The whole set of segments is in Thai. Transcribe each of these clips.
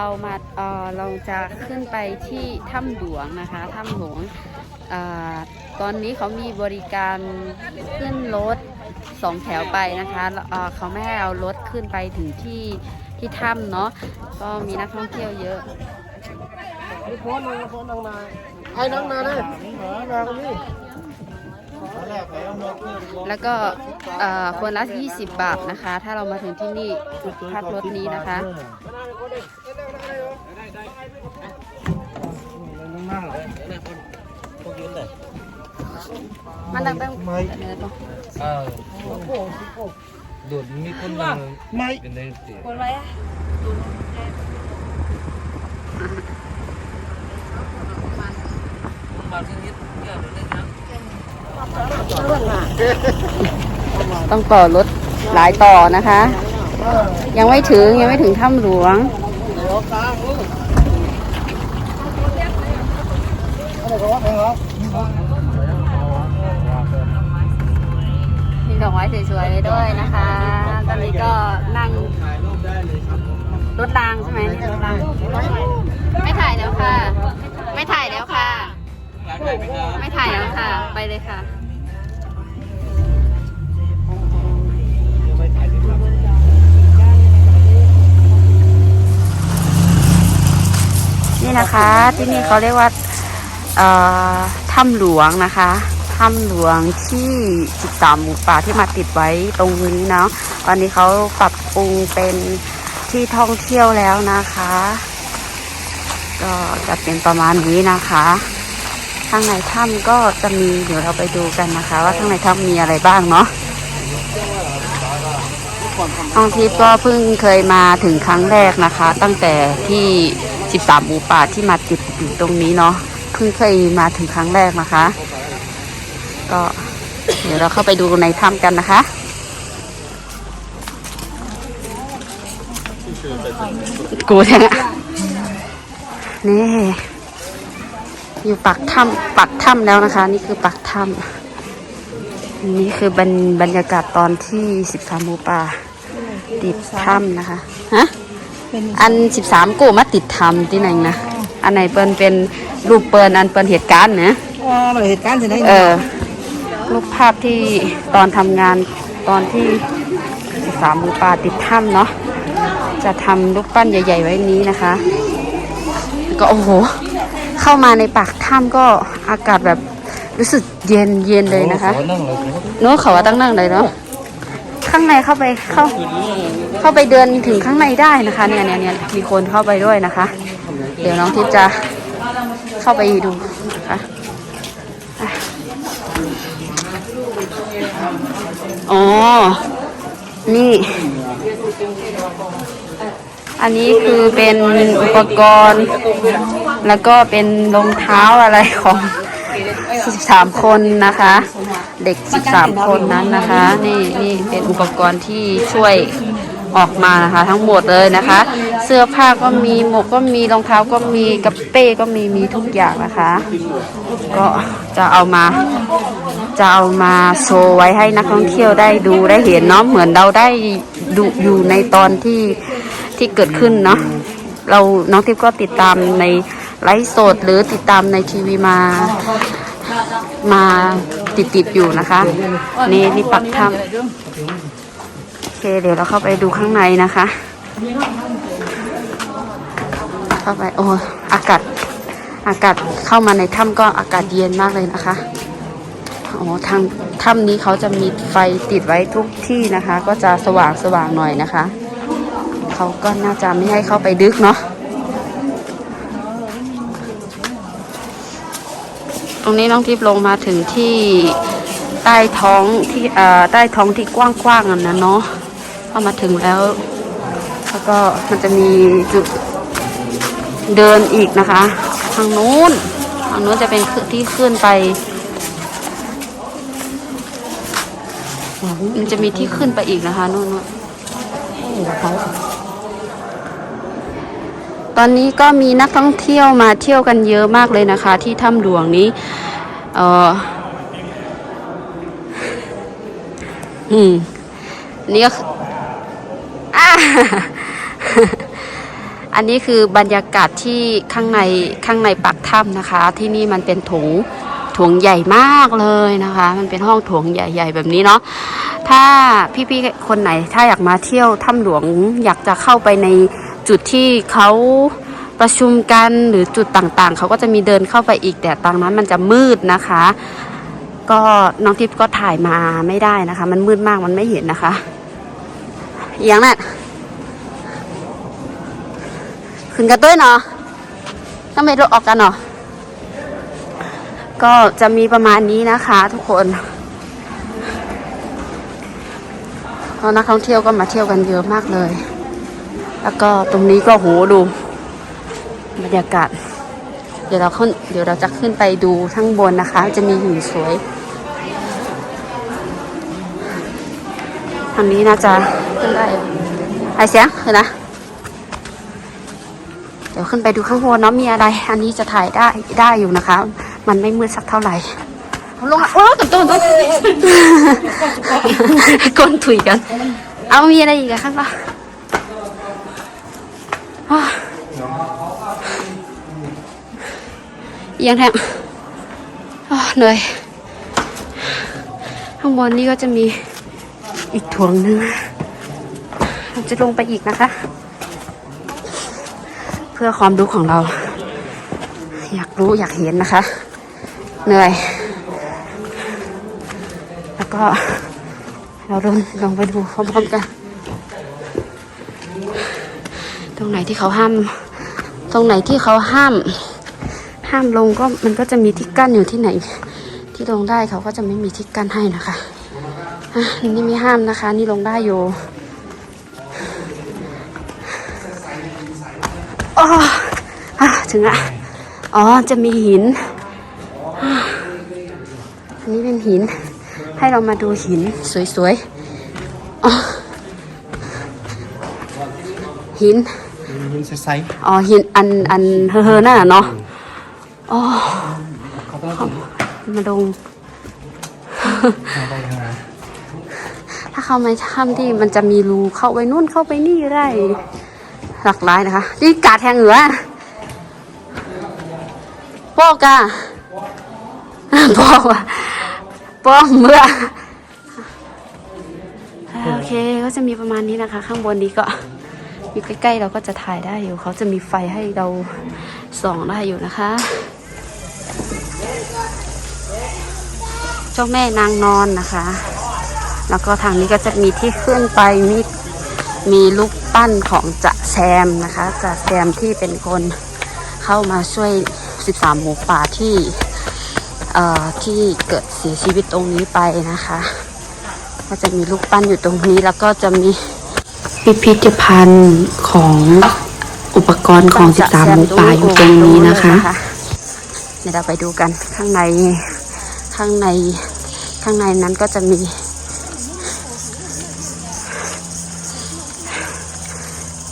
เรามาเอ่อเราจะขึ้นไปที่ถ้ำหลวงนะคะถ้ำหลวงอาตอนนี้เขามีบริการขึ้นรถสองแถวไปนะคะแล้วเอ่อเขาไม่ให้เอารถขึ้นไปถึงที่ที่ถ้ำเนาะก็มีนักท่องเที่ยวเยอะนี่โพสต์นึงโพสต์นึงมาไอ้นั่งมาได้มาตรงนี้แล้วก็เอ่อคนละ 20 บาทนะคะ ถ้าเรามาถึงที่นี่จุดพักรถนี้นะคะนั่งเลย มันดังตั้งไม่เดี๋ยวก่อนเออดูดมีคนหนึ่งไม่เป็นได้เสียคนไว้อะมาที่นิดเกี่ยวกับเรื่องน้ต้องต่อรถหลายต่อนะคะ ยังไม่ถึงยังไม่ถึงถ้ำหลวง มีดอกไม้สวยๆด้วยนะคะ ตอนนี้ก็นั่งรถรางใช่ไหมรถรางไม่ถ่ายแล้วค่ะ ไม่ถ่ายแล้วค่ะ ไม่ถ่ายแล้วค่ะ ไปเลยค่ะ นี่นะคะ ที่นี่เขาเรียกว่าเอ่อถ้ำหลวงนะคะถ้ำหลวงที่ 13 หมู่ป่าที่มาติดไว้ตรงนี้เนาะตอนนี้เขาปรับปรุงเป็นที่ท่องเที่ยวแล้วนะคะ ก็จะเป็นประมาณนี้นะคะข้างในถ้ำก็จะมีเดี๋ยวเราไปดูกันนะคะ ว่าข้างในถ้ำมีอะไรบ้างเนาะน้องทิพย์ก็เพิ่งเคยมาถึงครั้งแรกนะคะ ตั้งแต่ที่ 13หมูป่าที่มาติดอยู่ตรงนี้เนาะเพิ่งเคยมาถึงครั้งแรกนะคะ ก็เดี๋ยวเราเข้าไปดูในถ้ำกันนะคะกูเนี่ยนี่อยู่ปากถ้ำปากถ้ำแล้วนะคะ นี่คือปากถ้ำนี่คือบรรบรรยากาศตอนที่13หมูป่าติดถ้ำนะคะฮะ อันสิบสามกูมาติดทำที่ไหนนะอันไหนเปิ้นเป็นรูปเปิ้นอันเปิ้นเหตุการณ์นะอ๋อเหตุการณ์จะได้เออรูปภาพที่ตอนทำงานตอนที่สิบสามหมูป่าติดถ้ำเนาะจะทำรูปปั้นใหญ่ ๆ ไว้นี้นะคะแล้วก็โอ้โห เข้ามาในปากถ้ำก็อากาศแบบรู้สึกเย็นเย็นำเลยนะคะโอ้โหนั่งเลยโน้ตเขาว่าตั้งนั่งเลยเนาะ ข้างในเข้าไปเข้า เข้าไปเดินถึงข้างในได้นะคะเนี่ยเนี่ยเนี่ยมีคนเข้าไปด้วยนะคะ เดี๋ยวน้องทิพย์จะเข้าไปดูนะคะอะอ๋อ นี่ อันนี้คือเป็นอุปกรณ์ แล้วก็เป็นรองเท้าอะไรของ 13 คนนะคะ เด็ก 13 คนนั้นนะคะ นี่นี่เป็นอุปกรณ์ที่ช่วยออกมานะคะ ทั้งหมดเลยนะคะ เสื้อผ้าก็มีหมวกก็มีรองเท้าก็มีกระเป้ก็มีมีทุกอย่างนะคะ ก็จะเอามาจะเอามาโชว์ไว้ให้นักท่องเที่ยวได้ดูได้เห็นเนาะเหมือนเราได้ดูอยู่ในตอนที่ที่เกิดขึ้นเนาะเราน้องทิพย์ก็ติดตามใน ไลฟ์สดหรือติดตามในทีวีมา มาติดติดอยู่นะคะ นี่นี่ปักถ้ำโอเคเดี๋ยวเราเข้าไปดูข้างในนะคะ เข้าไปโอ้อากาศอากาศเข้ามาในถ้ำก็อากาศเย็นมากเลยนะคะอ๋อทางถ้ำนี้เขาจะมีไฟติดไว้ทุกที่นะคะ ก็จะสว่างสว่างหน่อยนะคะ เขาก็น่าจะไม่ให้เข้าไปดึกเนาะ รงนี้น้องทิพย์ลงมาถึงที่ใต้ท้องที่อ่อใต้ท้องที่กว้างๆอันนั้นเนาะเข้ามาถึงแล้วแล้วก็มันจะมีจุดเดินอีกนะคะ ทางนู้นทางนู้นจะเป็นที่ขึ้นไปมันจะมีที่ขึ้นไปอีกนะคะนู่นนู่นตอนนี้ก็มีนักท่องเที่ยวมาเที่ยวกันเยอะมากเลยนะคะ ที่ถ้ำหลวงนี้ เอออืม นี่ก็อันนี้คือบรรยากาศที่ข้างในข้างในปากถ้ำนะคะ ที่นี่มันเป็นโถงโถงใหญ่มากเลยนะคะ มันเป็นห้องโถงใหญ่ ๆ แบบนี้เนาะถ้าพี่ๆคนไหนถ้าอยากมาเที่ยวถ้ำหลวงอยากจะเข้าไปในจุดที่เขา ประชุมกันหรือจุดต่างๆ เขาก็จะมีเดินเข้าไปอีกแต่ตอนนั้นมันจะมืดนะคะ ก็น้องทิพย์ก็ถ่ายมาไม่ได้นะคะ มันมืดมากมันไม่เห็นนะคะอย่างนั้นขึ้นกันด้วยเนาะต้องไปรถออกกันเนาะก็จะมีประมาณนี้นะคะทุกคนเพราะนักท่องเที่ยวก็มาเที่ยวกันเยอะมากเลย แล้วก็ตรงนี้ก็โหดู บรรยากาศ เดี๋ยวเราขึ้นเดี๋ยวเราจะขึ้นไปดูทั้างบนนะคะ จะมีหินสวยทางนี้น่าจะขึ้นได้ไอเสียงเห็นนะเดี๋ยวขึ้นไปดูข้างบนเนาะมีอะไร อันนี้จะถ่ายได้ได้อยู่นะคะ มันไม่มืดสักเท่าไหร่เอาลงโอ้ตุ่นตุ่นตุ่นก้นถุยกัน เอามีอะไรอีกอะข้างล่างอ้าวเอี ยังแทงอ้าวเหนื่อย ข้างบนนี้ก็จะมีอีกถ่วงหนึงเราจะลงไปอีกนะคะ เพื่อความรู้ของเรา อยากรู้อยากเห็นนะคะ เหนื่อย แล้วก็เราลงลงไปดูพร้อมๆกัน ตรงไหนที่เขาห้าม ตรงไหนที่เขาห้าม ห้ามลงก็มันก็จะมีที่กั้นอยู่ที่ไหน ที่ลงได้เขาก็จะไม่มีที่กั้นให้นะคะอะนี่ไม่ห้ามนะคะ นี่ลงได้อยู่อ๋ออะถึงละอ๋อจะมีหินอะอันนี้เป็นหิน ให้เรามาดูหินสวยๆอ๋อหินยินใสอ๋อหินอันอันเฮอเฮอๆน่ะเนาะ อ๋อๆเขาต้องมาลงมาไปหาถ้าเข้ามาถ้ำที่มันจะมีรูเข้าไปนู่นเข้าไปนี่ได้ หลากหลายนะคะ นี่กาดแทงเหนือโปอกอะโปอกอะโปอกเมื่ออ่าโอเคก็จะมีประมาณนี้นะคะ ข้างบนนี้ก็อยู่ใกล้ๆเราก็จะถ่ายได้อยู่เขาจะมีไฟให้เราส่องได้อยู่นะคะ จ้าแม่นางนอนนะคะ แล้วก็ทางนี้ก็จะมีที่ขึ้นไปมีมีลูกปั้นของจะแซมนะคะจะแซมที่เป็นคนเข้ามาช่วย 13 หมูป่าที่เอ่อที่เกิดเสียชีวิตตรงนี้ไปนะคะ ก็จะมีลูกปั้นอยู่ตรงนี้แล้วก็จะมีพิพิธภัณฑ์ของอุปกรณ์ของ 13 หมูป่าอยู่ตรงนี้นะคะ เดี๋ยวเราไปดูกันข้างในข้างใน ข้างในนั้นก็จะมี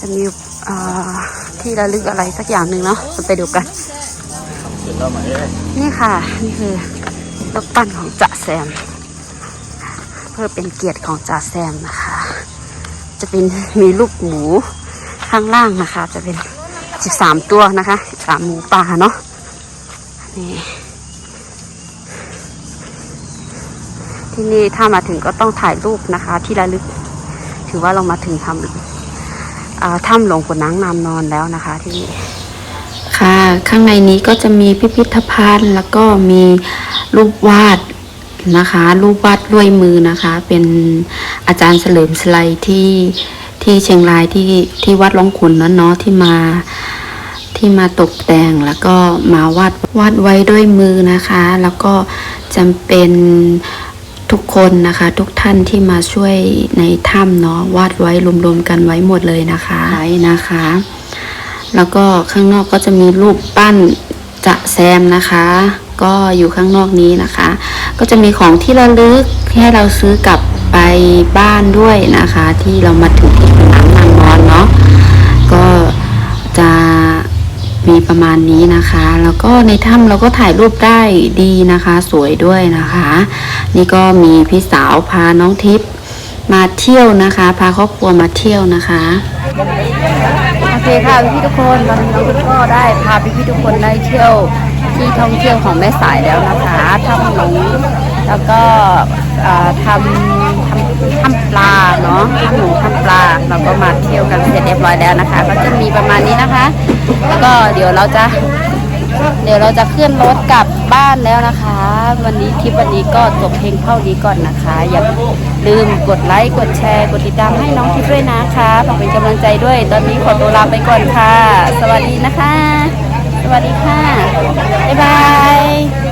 จะมีอ่อที่ระลึกอะไรสักอย่างหนึ่งเนาะเราไปดูกัน นี่ค่ะ นี่คือรูปปั้นของจ่าแซม เพื่อเป็นเกียรติของจ่าแซมนะคะ จะเป็นมีลูกหมูข้างล่างนะคะ จะเป็น 13 ตัวนะคะ13หมูป่าเนาะนี่ ที่นี่ถ้ามาถึงก็ต้องถ่ายรูปนะคะ ที่ระลึก ถือว่าเรามาถึงทำถ้ำหลวงขุนน้ำนามนอนแล้วนะคะ ที่นี่ค่ะ ข้างในนี้ก็จะมีพิพิธภัณฑ์ แล้วก็มีรูปวาดนะคะ รูปวาดด้วยมือนะคะ เป็นอาจารย์เฉลิมสไลที่ที่เชียงรายที่ที่วัดหลวงขุนนั้นเนาะที่มาที่มาตกแต่งแล้วก็มาวาดวาดไว้ด้วยมือนะคะ แล้วก็จำเป็น ทุกคนนะคะ ทุกท่านที่มาช่วยในถ้ำเนาะวาดไว้รวมๆกันไว้หมดเลยนะคะไว้นะคะ แล้วก็ข้างนอกก็จะมีรูปปั้นจะแซมนะคะ ก็อยู่ข้างนอกนี้นะคะ ก็จะมีของที่ระลึกให้เราซื้อกลับไปบ้านด้วยนะคะ ที่เรามาถึงที่ มีประมาณนี้นะคะ แล้วก็ในถ้ำเราก็ถ่ายรูปได้ดีนะคะ สวยด้วยนะคะ นี่ก็มีพี่สาวพาน้องทิพย์มาเที่ยวนะคะ พาครอบครัวมาเที่ยวนะคะโอเคค่ะพี่ทุกคนวันนี้น้องก็ได้พาพี่พี่ทุกคนได้เที่ยวที่ท่องเที่ยวของแม่สายแล้วนะคะทำหลงแล้วก็เอ่อทำ ทำทำปลาเนาะทำหนูทำปลาเราก็มาเที่ยวกันเสร็จเรียบร้อยแล้วนะคะ ก็จะมีประมาณนี้นะคะ แล้วก็เดี๋ยวเราจะ เดี๋ยวเราจะขึ้นรถกลับบ้านแล้วนะคะ วันนี้ทริปวันนี้ก็จบเพลงเท่านี้ก่อนนะคะ อย่าลืมกดไลค์กดแชร์กดติดตามให้น้องทิพย์ด้วยนะคะฝากเป็นกำลังใจด้วย ตอนนี้ขอตัวลาไปก่อนค่ะ สวัสดีนะคะ สวัสดีค่ะบ๊ายบาย